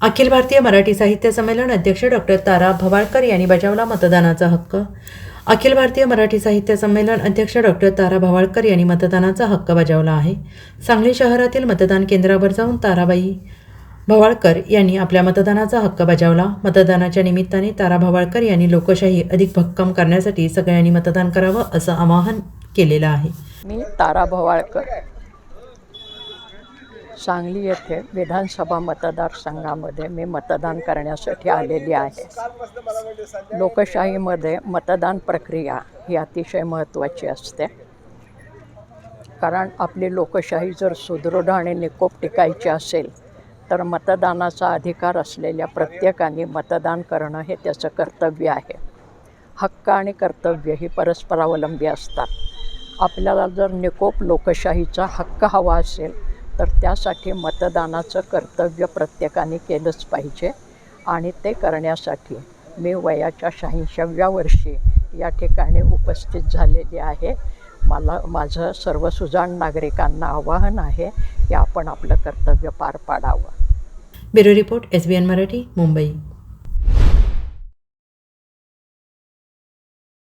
अखिल भारतीय मराठी साहित्य संमेलन अध्यक्ष डॉक्टर तारा भवाळकर यांनी बजावला मतदानाचा हक्क. अखिल भारतीय मराठी साहित्य संमेलन अध्यक्ष डॉक्टर तारा भवाळकर यांनी मतदानाचा हक्क बजावला आहे. सांगली शहरातील मतदान केंद्रावर जाऊन ताराबाई भवाळकर यांनी आपल्या मतदानाचा हक्क बजावला. मतदानाच्या निमित्ताने तारा भवाळकर यांनी लोकशाही अधिक भक्कम करण्यासाठी सगळ्यांनी मतदान करावं असं आवाहन केलेलं आहे. मी तारा भवाळकर. सांगली येथे विधानसभा मतदारसंघामध्ये मी मतदान करण्यासाठी आलेली आहे. लोकशाहीमध्ये मतदान प्रक्रिया ही अतिशय महत्त्वाची असते. कारण आपली लोकशाही जर सुदृढ आणि निकोप टिकायची असेल तर मतदानाचा अधिकार असलेल्या प्रत्येकाने मतदान करणं हे त्याचं कर्तव्य आहे. हक्क आणि कर्तव्य ही परस्परावलंबी असतात. आपल्याला जर निकोप लोकशाहीचा हक्क हवा असेल तर त्यासाठी मतदानाचं कर्तव्य प्रत्येकाने केलंच पाहिजे आणि ते करण्यासाठी मी वयाच्या शहाऐंशाव्या वर्षी या ठिकाणी उपस्थित झालेली आहे. मला माझं सर्व सुजाण नागरिकांना आवाहन आहे की आपण आपलं कर्तव्य पार पाडावं. Bureau report S B N Marathi Mumbai.